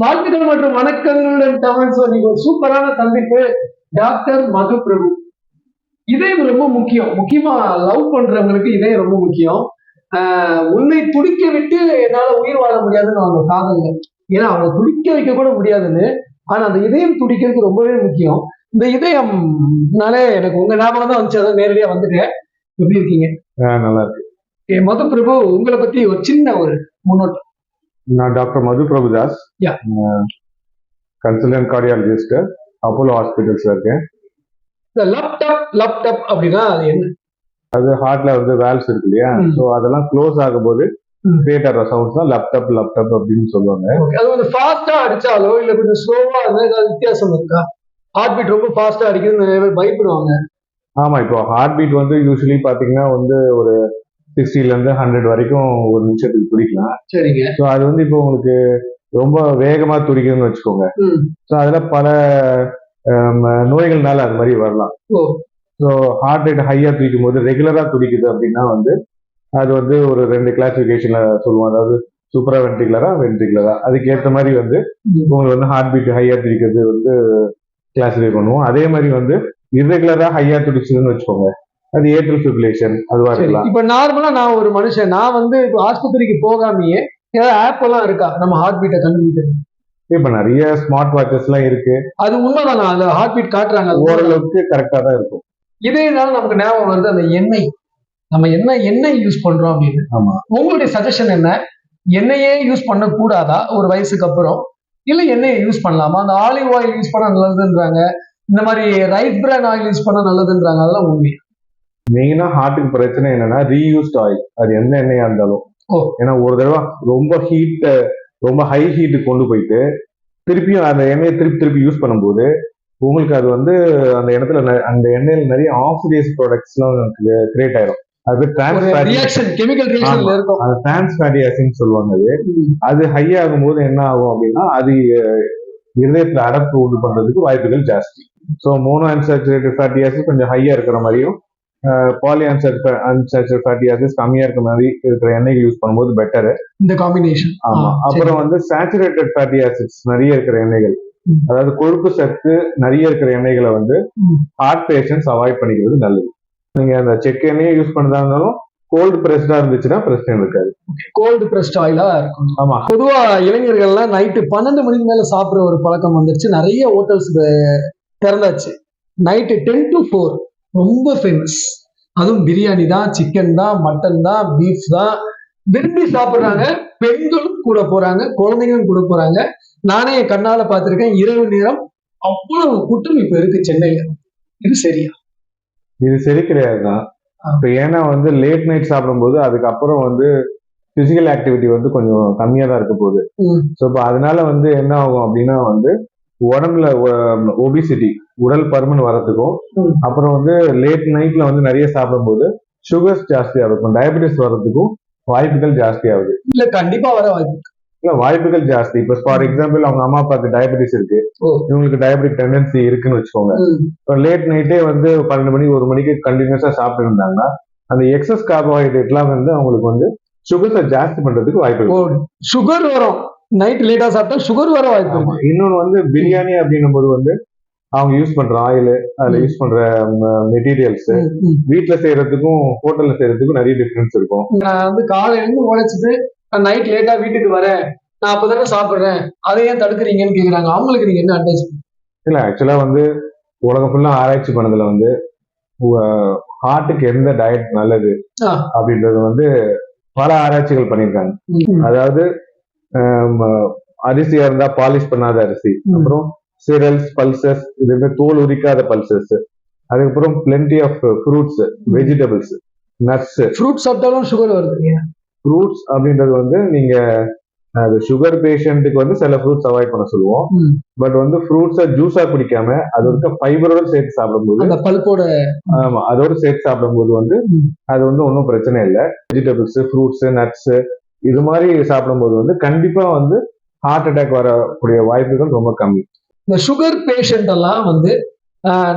வாழ்த்துக்கள் மற்றும் வணக்கங்களுடன் தமிழ் சொல்லி ஒரு சூப்பரான சந்திப்பு டாக்டர் மது பிரபு. இதயம் ரொம்ப முக்கியம். முக்கியமா லவ் பண்றவங்களுக்கு இதயம் ரொம்ப முக்கியம். உன்னை துடிக்க விட்டு என்னால உயிர் வாழ முடியாதுன்னு அவங்க காதல்ல. ஏன்னா அவங்க துடிக்க வைக்க கூட முடியாதுன்னு. ஆனா அந்த இதயம் துடிக்கிறது ரொம்பவே முக்கியம். இந்த இதயம்னாலே எனக்கு உங்க ஞாபகம் தான் வந்துச்சு. அதான் நேரடியா வந்துட்டேன். எப்படி இருக்கீங்க? நல்லா இருக்கு. மது பிரபு உங்களை பத்தி ஒரு சின்ன ஒரு முன்னோட்டம் நான் doctor Madhu Prabhudas Yeah. Consultant cardiologist Apollo ஹாஸ்பிட்டல்ஸ்ல இருக்கேன் இந்த லேப்டாப் லேப்டாப் அப்படின்னா அது என்ன அது ஹார்ட்ல வந்து வேல்ஸ் இருக்கு இல்லையா. ஸோ அதெல்லாம் க்ளோஸ் ஆகும்போது. கிரியேட் ஆகிற சவுண்ட்ஸ் தான் லேப்டாப் லேப்டாப் அப்படின்னு சொல்லுவாங்க. அது வந்து ஃபாஸ்டா அடிச்சாலோ இல்ல கொஞ்சம் ஸ்லோவா இருந்தா ஏதாவது வித்தியாசம் இருக்கா ஹார்ட் பீட் ரொம்ப ஃபாஸ்டா அடிக்குதுன்னு நிறைய பேர் பயப்படுவாங்க ஆமா இப்போ ஹார்ட் பீட் வந்து யூஸ்வலி பாத்தீங்கன்னா வந்து ஒரு 60 ல இருந்து ஹண்ட்ரட் வரைக்கும் ஒரு நிமிஷத்துக்கு துடிக்கலாம். சரிங்க. ஸோ அது வந்து இப்போ உங்களுக்கு ரொம்ப வேகமா துடிக்குதுன்னு வச்சுக்கோங்க. ஸோ அதுல பல நோய்கள்னால அது மாதிரி வரலாம். ஸோ ஹார்ட் ரேட் ஹையா துடிக்கும் போது ரெகுலரா துடிக்குது அப்படின்னா வந்து அது வந்து ஒரு ரெண்டு கிளாசிஃபிகேஷன்ல சொல்லுவோம். அதாவது சூப்பரா வென்ட்ரிகுலரா வென்ட்ரிகுலரா அதுக்கு ஏற்ற மாதிரி வந்து. உங்களுக்கு வந்து ஹார்ட் பீட் ஹையா துடிக்கிறது வந்து கிளாசிஃபை பண்ணுவோம். அதே மாதிரி வந்து irregular-ஆ ஹையா துடிச்சதுன்னு வச்சுக்கோங்க. அது ஏட்ரல் ஃபிப்ரிலேஷன் அதுவா இருக்கலாம். இப்ப நார்மலா நான் ஒரு மனுஷன் நான் வந்து இப்ப ஆஸ்பத்திரிக்கு போகாமயே ஏதாவது ஆப் எல்லாம் இருக்கா? நம்ம ஹார்ட் பீட்டை கண்டுபிடிக்கிறது. இப்ப நிறைய ஸ்மார்ட் வாட்சஸ் எல்லாம் இருக்கு. அது உண்மைதானா? அந்த ஹார்ட் பீட் காட்டுறாங்க? ஓரளவுக்கு கரெக்டா தான் இருக்கும். இதே நாள் நமக்கு ஞாபகம் வருது அந்த எண்ணெய். நம்ம என்ன எண்ணெய் யூஸ் பண்றோம் அப்படின்னு. ஆமா. உங்களுடைய சஜஷன் என்ன? எண்ணெயே யூஸ் பண்ணக்கூடாதா? ஒரு வயசுக்கு அப்புறம். இல்ல எண்ணெயை யூஸ் பண்ணலாமா? அந்த ஆலிவ் ஆயில் யூஸ் பண்ண நல்லதுன்றாங்க. இந்த மாதிரி ரைஸ் பிரான் ஆயில் யூஸ் பண்ண நல்லதுன்றாங்க. அதெல்லாம் உண்மை. மெயினா ஹார்ட்டுக்கு பிரச்சனை என்னன்னா ரீயூஸ்ட் ஆயில் அது எந்த எண்ணெயா இருந்தாலும். ஏன்னா ஒரு தடவை ரொம்ப ஹீட் ரொம்ப ஹை ஹீட் கொண்டு போயிட்டு திருப்பியும் அந்த எண்ணெயை திருப்பி திருப்பி யூஸ் பண்ணும்போது உங்களுக்கு அது வந்து அந்த இடத்துல அந்த எண்ணெயில நிறைய ஆக்சிடைஸ் ப்ராடக்ட்ஸ்லாம் கிரியேட் ஆயிரும். அது டிரான்ஸ் அது டிரான்ஸ் ஃபேட்டி ஆசிட்னு சொல்லுவாங்க அது. அது ஹை ஆகும்போது என்ன ஆகும் அப்படின்னா அது இருதயத்துல அடப்பு உண்டு பண்றதுக்கு வாய்ப்புகள் ஜாஸ்தி. So mono unsaturated fatty acid கொஞ்சம் ஹையா இருக்கிற மாதிரியும் பாலி அன்சாச்சுரேட் ஃபேட்டி ஆசிட் கம்மியா இருக்கிற மாதிரி இருக்கிற எண்ணெய் யூஸ் பண்ணும்போது பெட்டர் இந்த காம்பினேஷன் ஆமா. அப்புறம் வந்து சேச்சுரேட்டட் ஃபேட்டி ஆசிட்ஸ் நிறைய இருக்கிற எண்ணெய்கள். அதாவது கொழுப்பு சத்து நிறைய இருக்கிற எண்ணெய்களை வந்து. ஹார்ட் பேஷண்ட்ஸ் அவாய்ட் பண்ணிக்கிறது நல்லது. நீங்க அந்த செக் எண்ணெயை யூஸ் பண்ணதா இருந்தாலும் கோல்டு பிரஸ்டா இருந்துச்சுன்னா பிரச்சனை இருக்காது. கோல்டு பிரஸ்ட் ஆயிலா இருக்கும் ஆமா. பொதுவா இளைஞர்கள்லாம் நைட்டு பன்னெண்டு மணிக்கு மேல சாப்பிடுற ஒரு பழக்கம் வந்துருச்சு. நிறைய ஹோட்டல்ஸ் திறந்தாச்சு. நைட்டு டென் டு ஃபோர் ரொம்ப ஃபேமஸ் அதுவும் பிரியாணி தான் சிக்கன் தான் மட்டன் தான் பீஃப் தான். விரும்பி சாப்பிடுறாங்க பெண்களும் கூட போறாங்க குழந்தைங்களும் கூட போறாங்க. நானே என் கண்ணால பார்த்திருக்கேன் இரவு நேரம் அவ்வளவு கூட்டம் இப்ப இருக்கு சென்னையில. இது சரியா? இது சரி கிடையாது தான். இப்போ ஏன்னா வந்து லேட் நைட் சாப்பிடும்போது அதுக்கப்புறம் வந்து பிசிக்கல் ஆக்டிவிட்டி வந்து கொஞ்சம் கம்மியா தான் இருக்க போகுது. ஸோ இப்போ அதனால வந்து என்ன ஆகும் அப்படின்னா வந்து உடம்புல ஒபிசிட்டி உடல் பருமன் வரதுக்கும் ம். அப்புறம் வந்து லேட் நைட்ல வந்து நிறைய சாப்பிடும்போது சுகர்ஸ் ஜாஸ்தியா இருக்கும். டயபெட்டிஸ் வர்றதுக்கும் வாய்ப்புகள் ஜாஸ்தி ஆகுது இல்ல கண்டிப்பா வர வாய்ப்பு. இல்ல வாய்ப்புகள் ஜாஸ்தி. இப்போ ஃபார் எக்ஸாம்பிள் அவங்க அம்மா அப்பாவுக்கு டயபெட்டிஸ் இருக்கு. இவங்களுக்கு டயபெட்டிக் டெண்டன்சி இருக்குன்னு வச்சுக்கோங்க. இப்போ லேட் நைட்டே வந்து பன்னெண்டு மணி ஒரு மணிக்கு கண்டினியூஸா சாப்பிட்டு இருந்தாங்கன்னா அந்த எக்ஸஸ் கார்போஹைட்ரேட்லாம் வந்து அவங்களுக்கு வந்து சுகர்ஸை ஜாஸ்தி பண்றதுக்கு வாய்ப்பு சுகர் வரும். நைட் லேட்டா சாப்பிட்டா சுகர் வர வாய்ப்பு இன்னொன்னு வந்து பிரியாணி அப்படின்னும் போது வந்து அவங்க யூஸ் பண்ற ஆயில் அதுல. யூஸ் பண்ற மெட்டீரியல்ஸ். வீட்ல செய்யறதுக்கும் ஹோட்டல்ல செய்யறதுக்கும் நிறைய டிஃபரன்ஸ் இருக்கும் நான் வந்து காலையில இருந்து உழைச்சிட்டு நான் நைட் லேட்டா வீட்டுக்கு வரேன் நான் அப்பதானே சாப்பிடுறேன் அதை ஏன் தடுக்கிறீங்கன்னு கேக்குறாங்க அவங்களுக்கு நீங்க என்ன அட்வைஸ் இல்ல ஆக்சுவலா வந்து உலகம் ஃபுல்லா ஆராய்ச்சி பண்ணதுல வந்து ஹார்ட்டுக்கு எந்த டயட் நல்லது. அப்படின்றது வந்து பல ஆராய்ச்சிகள் பண்ணியிருக்காங்க அதாவது அரிசியா இருந்தா பாலிஷ் பண்ணாத அரிசி. அப்புறம் சிரல்ஸ் பல்சஸ் இது வந்து தோல் உரிக்காத பல்சஸ் அதுக்கப்புறம் plenty of fruits vegetables nuts fruit சாப்பிட்டாலும் சுகர் வருது ஃப்ரூட்ஸ் அப்படின்றது வந்து நீங்க அது சுகர் பேஷண்ட்டுக்கு வந்து சில ஃப்ரூட்ஸ் அவாய்ட் பண்ண சொல்லுவோம். பட் வந்து ஃப்ரூட்ஸை ஜூஸா குடிக்காம அது இருக்க ஃபைபரோட சேர்த்து சாப்பிடும்போது அந்த பல்போட ஆமா அதோட சேர்த்து சாப்பிடும்போது வந்து. அது வந்து ஒன்றும் பிரச்சனை இல்லை. வெஜிடபிள்ஸ் ஃப்ரூட்ஸ் நட்ஸ் இது மாதிரி சாப்பிடும்போது வந்து கண்டிப்பா வந்து ஹார்ட் அட்டாக் வரக்கூடிய வாய்ப்புகள் ரொம்ப கம்மி. இந்த சுகர் பேஷண்ட் எல்லாம் வந்து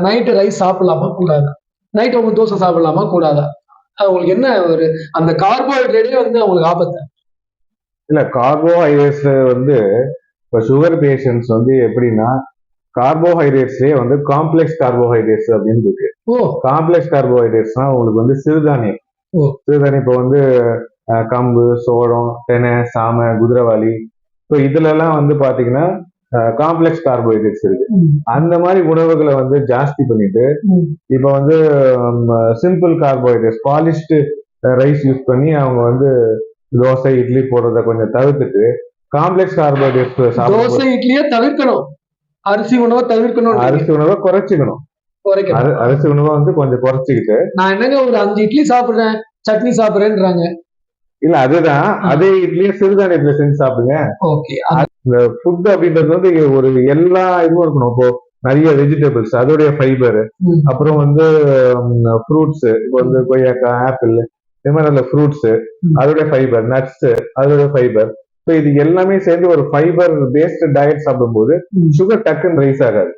நைட்டு ரைஸ் சாப்பிடலாமா? கூடாதா? நைட் அவங்க தோசை சாப்பிடலாமா? கூடாதா? அவங்களுக்கு என்ன ஒரு அந்த கார்போஹைட்ரேட்டே வந்து அவங்களுக்கு ஆபத்து. இல்ல கார்போஹைட்ரேட்ஸ் வந்து இப்போ சுகர் பேஷண்ட்ஸ் வந்து எப்படின்னா கார்போஹைட்ரேட்ஸ்லேயே வந்து காம்ப்ளெக்ஸ் கார்போஹைட்ரேட்ஸ் அப்படின்னு இருக்கு. ஓ. காம்ப்ளெக்ஸ் கார்போஹைட்ரேட்ஸ்னா உங்களுக்கு வந்து சிறுதானியம். சிறுதானியம் இப்போ வந்து கம்பு சோளம் தெனை சாமை குதிரைவாளி ஸோ இதுலலாம் வந்து பாத்தீங்கன்னா காம்ப்ளெக்ஸ் கார்போஹைட்ரேட்ஸ் இருக்கு. அந்த மாதிரி உணவுகளை வந்து ஜாஸ்தி பண்ணிட்டு. இப்போ வந்து simple carbohydrates polished rice use பண்ணி அவங்க வந்து தோசை இட்லி போடுறத கொஞ்சம் தவிர்த்துட்டு காம்ப்ளெக்ஸ் கார்போஹைட்ரேட்ஸ் தோசை இட்லியே தவிர்க்கணும். அரிசி உணவை தவிர்க்கணும் அரிசி உணவை குறைச்சிக்கணும். அரிசி உணவை வந்து கொஞ்சம் குறைச்சிக்கிட்டு. நான் என்னங்க ஒரு அஞ்சு இட்லி சாப்பிடுறேன் சட்னி சாப்பிடுறேன்றாங்க. இல்ல அதுதான். அதே இட்லியே சிறுதானியத்துல செஞ்சு சாப்பிடுங்க. ஓகே ஃபுட் அப்படின்றது வந்து ஒரு எல்லா இதுவும் இருக்கணும். இப்போ நிறைய வெஜிடபிள்ஸ் அதோடைய ஃபைபர். அப்புறம் வந்து ஃப்ரூட்ஸ் இப்போ வந்து கொய்யாக்காய் ஆப்பிள் இது மாதிரி அந்த ஃப்ரூட்ஸ். அதோடைய ஃபைபர் நட்ஸ் அதோடைய ஃபைபர் ஸோ இது எல்லாமே சேர்ந்து ஒரு ஃபைபர் பேஸ்டு டயட் சாப்பிடும்போது. சுகர் டக்குன்னு ரைஸ் ஆகாது.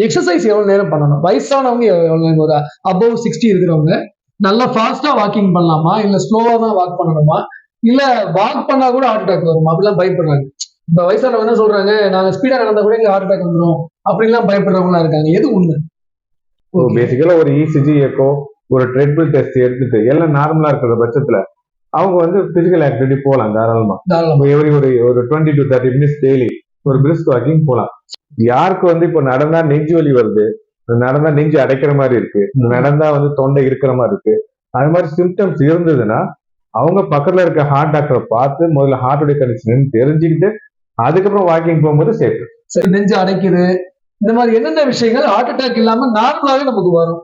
எக்ஸசைஸ் எவ்வளவு நேரம் பண்ணணும்? வயசானவங்க எவ்வ- எவ்வளவு நேரம் ஒரு அபவ் சிக்ஸ்டி இருக்கிறவங்க நல்லா ஃபாஸ்டா வாக்கிங் பண்ணலாமா? இல்ல ஸ்லோவா தான் வாக் பண்ணணுமா? இல்ல வாக் பண்ணா கூட ஹார்ட் அட்டாக் வருமா? அப்படிலாம் பயப்படுறாங்க. இப்ப வயசானவங்க என்ன சொல்றாங்க? நாங்க ஸ்பீடா நடந்தா கூட எங்க ஹார்ட் அட்டாக் வந்துரும். அப்படிலாம் பயப்படுறவங்களா இருக்காங்க. எது உண்மை. பேசிக்கலா ஒரு E இசிஜி எக்கோ ஒரு ட்ரெட்பிள் டெஸ்ட் எடுத்துட்டு எல்லாம் நார்மலா இருக்கிற பட்சத்துல அவங்க வந்து பிசிக்கல் ஆக்டிவிட்டி போகலாம் தாராளமா. தாராளமா. எவரி ஒரு ஒரு twenty to thirty minutes daily ஒரு பிரிஸ்க் வாக்கிங் போகலாம் யாருக்கு வந்து இப்போ நடந்தா நெஞ்சு வலி வருது நடந்தா நெஞ்சு அடைக்கிற மாதிரி இருக்கு நடந்தா வந்து தொண்டை இருக்கிற மாதிரி இருக்கு அது மாதிரி சிம்டம்ஸ் இருந்ததுன்னா அவங்க பக்கத்துல இருக்க ஹார்ட் டாக்டரை பார்த்து முதல்ல ஹார்ட்டுடைய கண்டிஷன் தெரிஞ்சுக்கிட்டு அதுக்கப்புறம் வாக்கிங் போகும்போது சேஃப் சரி நெஞ்சு அடைக்குது. இந்த மாதிரி என்னென்ன விஷயங்கள்? ஹார்ட் அட்டாக் இல்லாம நார்மலாவே நமக்கு வரும்.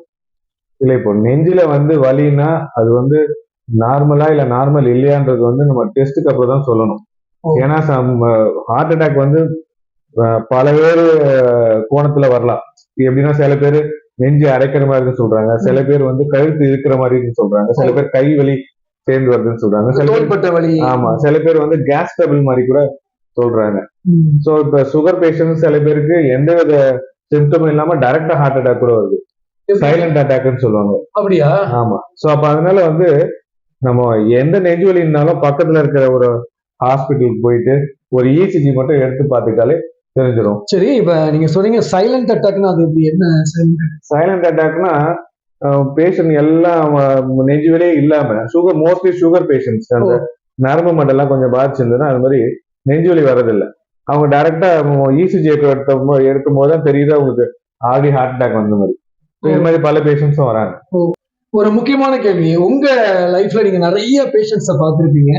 இல்ல இப்போ நெஞ்சில வந்து வலின்னா அது வந்து நார்மலா இல்ல நார்மல் இல்லையான்றது வந்து நம்ம டெஸ்ட்டுக்கு அப்புறம் தான் சொல்லணும். ஏன்னா ஹார்ட் அட்டாக் வந்து பல பேர் கோணத்துல வரலாம். எப்படின்னா சில பேர் நெஞ்சு அடைக்கிற மாதிரி சொல்றாங்க. சில பேர் வந்து கழுத்து இருக்கிற மாதிரி சொல்றாங்க. சில பேர் கை வலி சேர்ந்து வருதுன்னு சொல்றாங்க. சில பேர் ஆமா சில பேர் வந்து கேஸ் டபுள் மாதிரி கூட சொல்றாங்க. ஸோ இப்ப சுகர் பேஷண்ட் சில பேருக்கு எந்த வித சிம்டமும் இல்லாம டைரக்டா ஹார்ட் அட்டாக் கூட வருது. சைலண்ட் அட்டாக்னு சொல்லுவாங்க. அப்படியா? ஆமா. சோ அப்ப அதனால வந்து நம்ம எந்த நெஞ்சு வலினாலும் பக்கத்துல இருக்கிற ஒரு ஹாஸ்பிட்டலுக்கு போயிட்டு ஒரு இசிஜி மட்டும் எடுத்து பார்த்துட்டாலே தெரிஞ்சிடும். சரி இப்ப நீங்க சொன்னீங்க சைலண்ட் அட்டாக்னா அது எப்படி? என்ன? சைலண்ட் அட்டாக்னா பேஷண்ட் எல்லாம் அஹ், நெஞ்சு வலியே இல்லாம சுகர் மோஸ்ட்லி சுகர் பேஷண்ட்ஸ் அந்த நரம்பு மண்டலம் கொஞ்சம் பாதிச்சிருந்ததுன்னா அது மாதிரி நெஞ்சு வலி வர்றதில்ல. அவங்க டைரக்டா இசிஜி எடுத்த எடுக்கும் போது தான் தெரியுது அவங்களுக்கு ஆல்ரெடி ஹார்ட் அட்டாக் வந்த மாதிரி. இது மாதிரி பல பேஷண்ட்ஸும் வராங்க. ஒரு முக்கியமான கேள்வி. உங்க லைஃப்ல நீங்க நிறைய பேஷண்ட்ஸை பார்த்திருப்பீங்க.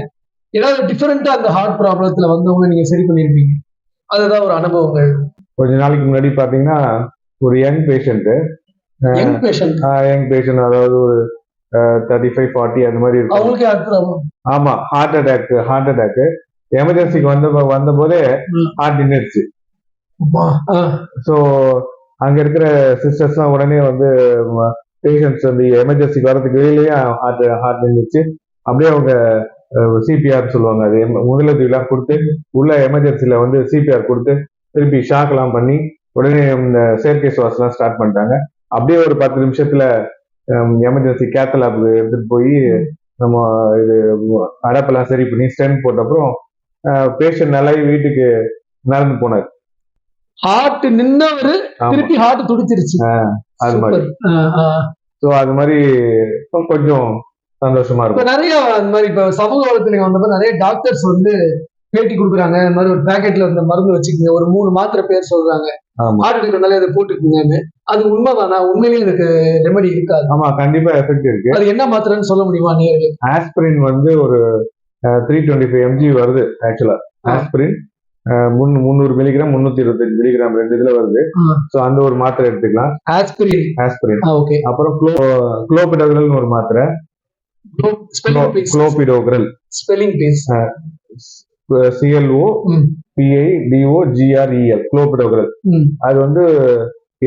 ஏதாவது டிஃபரெண்டா அந்த ஹார்ட் ப்ராப்ளத்துல வந்தவங்க நீங்க சரி பண்ணிருப்பீங்க. அதுதான் ஒரு அனுபவங்கள்? கொஞ்ச நாளைக்கு முன்னாடி பாத்தீங்கன்னா ஒரு young patient young patient young patient அதாவது ஒரு தேர்ட்டி ஃபைவ் ஃபார்ட்டி அந்த மாதிரி இருக்கும். அவங்களுக்கு ஆமா ஹார்ட் அட்டாக் ஹார்ட் அட்டாக் எமர்ஜென்சிக்கு வந்த வந்த போதே. ஹார்ட் நின்றுச்சு ஸோ அங்க இருக்கிற சிஸ்டர்ஸ்லாம் உடனே வந்து பேஷண்ட்ஸ் வந்து எமர்ஜென்சிக்கு வரதுக்கு வெளியிலேயே ஹார்ட் ஹார்ட் நின்றுச்சு அப்படியே அவங்க சிபிஆர் சொல்லுவாங்க. அது முதலுதவிலாம் கொடுத்து உள்ள எமர்ஜென்சில வந்து சிபிஆர் கொடுத்து திருப்பி ஷாக் எல்லாம் பண்ணி உடனே இந்த செயற்கை சுவாசம்லாம் ஸ்டார்ட் பண்ணிட்டாங்க. அப்படியே ஒரு பத்து நிமிஷத்துல எமர்ஜென்சி கேத்தலாப் எடுத்துட்டு போய் நம்ம இது அடப்பெல்லாம் சரி பண்ணி ஸ்டென்ட் போட்ட அப்புறம் பேஷண்ட் நல்லாவே வீட்டுக்கு நடந்து போனார். ஹார்ட் நின்னவரு திருப்பி ஹார்ட் துடிச்சிருச்சு. அது மாதிரி. ஸோ அது மாதிரி கொஞ்சம் சந்தோஷமா இருக்கும். நிறைய அந்த மாதிரி இப்ப சமூக வளத்துல வந்தப்ப நிறைய டாக்டர்ஸ் வந்து பேட்டி கொடுக்குறாங்க. இந்த மாதிரி ஒரு பேக்கெட்ல வந்து மருந்து வச்சுக்கோங்க. ஒரு மூணு மாத்திரை பேர் சொல்றாங்க. வந்தாலே அதை போட்டுக்குங்கன்னு. அது உண்மைதானா? உண்மையிலேயே இதுக்கு ரெமெடி இருக்காது. ஆமா கண்டிப்பா எஃபெக்ட் இருக்கு. அது என்ன மாத்திரைன்னு சொல்ல முடியுமா நேயர்களே? ஆஸ்பிரின் வந்து ஒரு த்ரீ டுவெண்ட்டி ஃபைவ் எம்ஜி வருது ஆக்சுவலா. ஆஸ்பிரின் முந்நூறு மில்லிகிராம் முந்நூத்தி இருபத்தஞ்சு மில்லிகிராம் ரெண்டு இதுல வருது. ஸோ அந்த ஒரு மாத்திரை எடுத்துக்கலாம். ஆஸ்பிரின் ஆஸ்பிரின் ஓகே அப்புறம் குளோ குளோபிடோக்ரல்னு ஒரு மாத்திரை. Clopidogrel. Spelling please C L O. P I D O G R E L clopidogrel. அது வந்து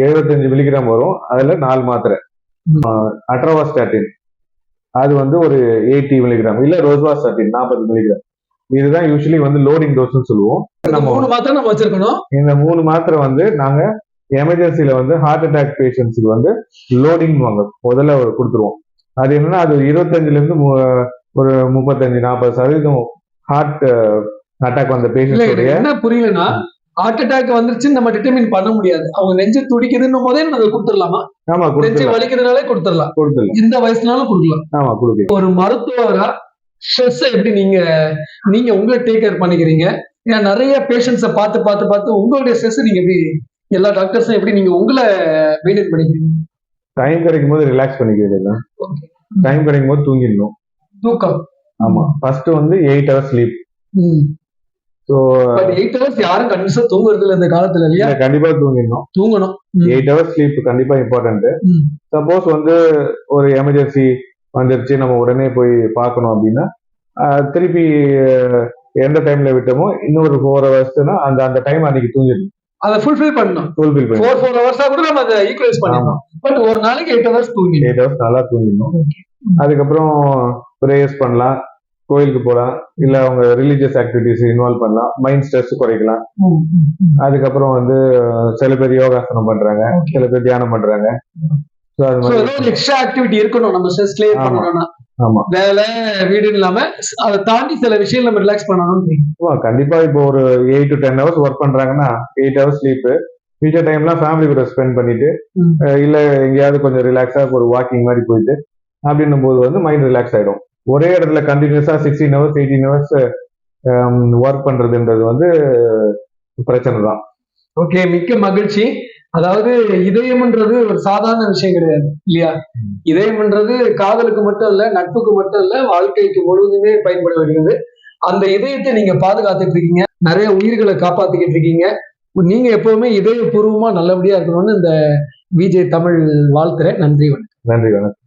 எழுபத்தஞ்சு மில்லிகிராம் வரும். அதுல நாலு மாத்திரை. அட்ரோவாஸ்டாட்டின். அது வந்து ஒரு எயிட்டி மில்லிகிராம் இல்ல ரோஸ்வாஸ்டாட்டின் நாற்பது மில்லிகிராம் இதுதான் யூஸ்வலி வந்து லோடிங் டோஸ்னு சொல்லுவோம். இந்த மூணு மாத்திரை நம்ம வச்சிருக்கணும். இந்த மூணு மாத்திரை வந்து நாங்க எமர்ஜென்சில வந்து ஹார்ட் அட்டாக் பேஷண்ட்ஸுக்கு வந்து லோடிங் வாங்க முதல்ல கொடுத்துருவோம். அது என்னன்னா அது இருபத்தஞ்சுல இருந்து ஒரு முப்பத்தஞ்சு நாற்பது சதவீதம் ஹார்ட் அட்டாக் வந்த என்ன புரியலன்னா ஹார்ட் அட்டாக் வந்துருச்சுன்னு நம்ம டிட்டர்மின் பண்ண முடியாது. அவங்க நெஞ்சு துடிக்குதுன்னும் போதே நம்ம கொடுத்துடலாமா? ஆமா நெஞ்சு வலிக்கிறதுனாலே கொடுத்துடலாம். கொடுத்துடலாம். எந்த வயசுனாலும் கொடுக்கலாம். ஆமா கொடுக்கலாம். ஒரு மருத்துவரா ஸ்ட்ரெஸ் எப்படி நீங்க நீங்க உங்களை டேக் கேர் பண்ணிக்கிறீங்க? ஏன்னா நிறைய பேஷண்ட்ஸை பார்த்து பார்த்து பார்த்து உங்களுடைய ஸ்ட்ரெஸ் நீங்க எப்படி எல்லா டாக்டர்ஸும் எப்படி நீங்க உங்களை மெயின்டைன் பண்ணிக்கிறீங்க? டைம் கிடைக்கும் போது ரிலாக்ஸ் பண்ணிக்கிறது. டைம் கிடைக்கும் போது தூங்கிடணும். தூக்கம். ஆமா. ஃபர்ஸ்ட் வந்து eight hours sleep eight hours யாரும் கண்டிப்பா தூங்குறது இல்ல இந்த காலத்துல இல்லையா? கண்டிப்பா தூங்கிடணும். தூங்கணும். எயிட் ஹவர்ஸ் ஸ்லீப் கண்டிப்பா இம்பார்ட்டன்ட். சப்போஸ் வந்து ஒரு எமர்ஜென்சி வந்துருச்சு நம்ம உடனே போய் பார்க்கணும் அப்படின்னா திருப்பி எந்த டைம்ல விட்டோமோ இன்னொரு ஃபோர் ஹவர்ஸ்னா அந்த அந்த டைம் அன்னைக்கு தூங்கிடணும். அதை ஃபுல்ஃபில் பண்ணணும். ஃபுல்ஃபில் பண்ணி ஃபோர் ஃபோர் ஹவர்ஸா கூட நம்ம அதை ஈக்குவலைஸ் பண்ணிடணும். பட் ஒரு நாளைக்கு எயிட் ஹவர்ஸ் தூங்கிடணும். எயிட் ஹவர்ஸ் நல்லா தூங்கிடணும். அதுக்கப்புறம் ப்ரேயர்ஸ் பண்ணலாம். கோயிலுக்கு போகலாம் இல்ல அவங்க ரிலீஜியஸ் ஆக்டிவிட்டிஸ் இன்வால்வ் பண்ணலாம் மைண்ட் ஸ்ட்ரெஸ் குறைக்கலாம். அதுக்கப்புறம் வந்து சில பேர் யோகாசனம் பண்றாங்க. சில பேர் தியானம் பண்றாங்க. எக்ஸ்ட்ரா ஆக்டிவிட்டி இருக்கணும் நம்ம ஸ்ட்ரெஸ் கிளியர். பண்ணணும்னா. வேலை வீடுன்னு இல்லாம அதை தாண்டி சில விஷயம் நம்ம ரிலாக்ஸ் பண்ணணும் கண்டிப்பா இப்போ ஒரு eight to ten hours work பண்றாங்கன்னா எயிட் ஹவர்ஸ் ஸ்லீப் மிச்ச டைம்லாம் ஃபேமிலி கூட ஸ்பெண்ட் பண்ணிட்டு இல்ல எங்கேயாவது கொஞ்சம் ரிலாக்ஸா ஒரு வாக்கிங் மாதிரி போயிட்டு அப்படின்னும் போது வந்து மைண்ட் ரிலாக்ஸ் ஆயிடும். ஒரே இடத்துல கண்டினியூஸா sixteen hours eighteen hours work பண்றதுன்றது வந்து பிரச்சனை தான் ஓகே மிக்க மகிழ்ச்சி. அதாவது இதயம்ன்றது ஒரு சாதாரண விஷயம் கிடையாது இல்லையா? இதயம்ன்றது காதலுக்கு மட்டும் இல்ல நட்புக்கு மட்டும் இல்ல வாழ்க்கைக்கு முழுவதுமே பயன்பட வருகிறது. அந்த இதயத்தை நீங்க பாதுகாத்துட்டு இருக்கீங்க. நிறைய உயிர்களை காப்பாத்திக்கிட்டு இருக்கீங்க. நீங்க எப்பவுமே இதயபூர்வமா நல்லபடியா இருக்கணும்னு இந்த விஜய் தமிழ் வாழ்த்துறேன். நன்றி நன்றி வணக்கம்.